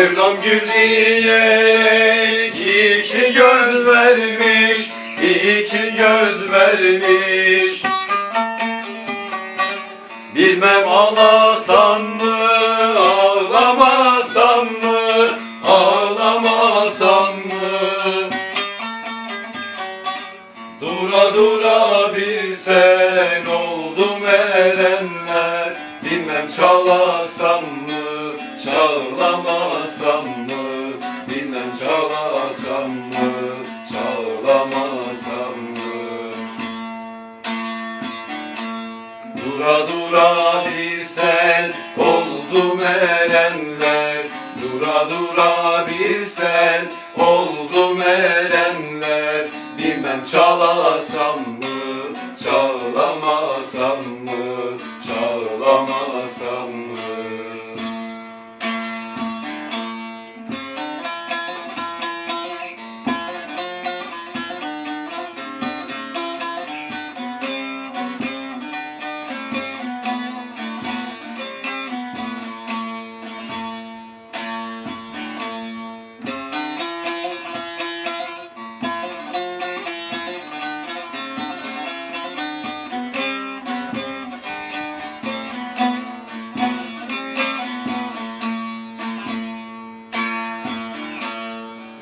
Mevlam gül iki göz vermiş iki göz vermiş. Bilmem ağlasam mı ağlamasam mı ağlamasam mı? Dura dura bir sen oldum erenler Bilmem çalasam mı çağlamasam Dura dura bir sel oldum erenler. Dura dura bir sel oldum erenler. Bilmem çalasam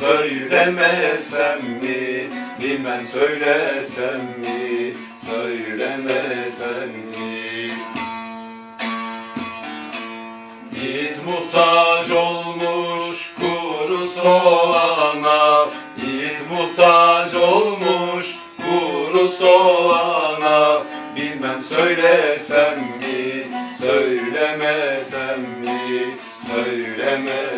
söylemesem mi? Bilmem söylesem mi, söylemesem mi? Yiğit muhtaç olmuş kuru soğana. Yiğit muhtaç olmuş kuru soğana. Bilmem söylesem mi, söylemesem mi, söylemesem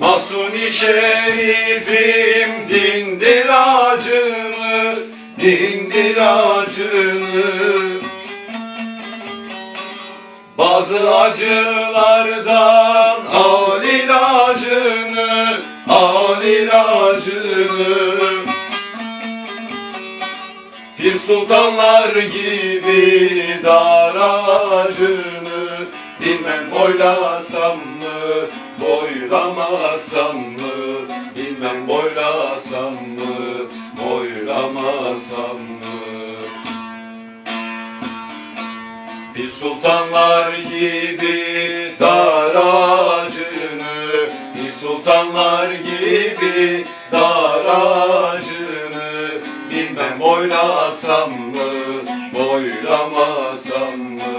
Masuni şerifim dindir acımı, dindir acımı. Bazı acılardan al ilacını, al ilacını Pir sultanlar gibi dar ağacını Bilmem boylasam mı, boylamasam mı? Bilmem boylasam mı, boylamasam mı? Bir sultanlar gibi dar ağacını Bir sultanlar gibi dar ağacını Bilmem boylasam mı, boylamasam mı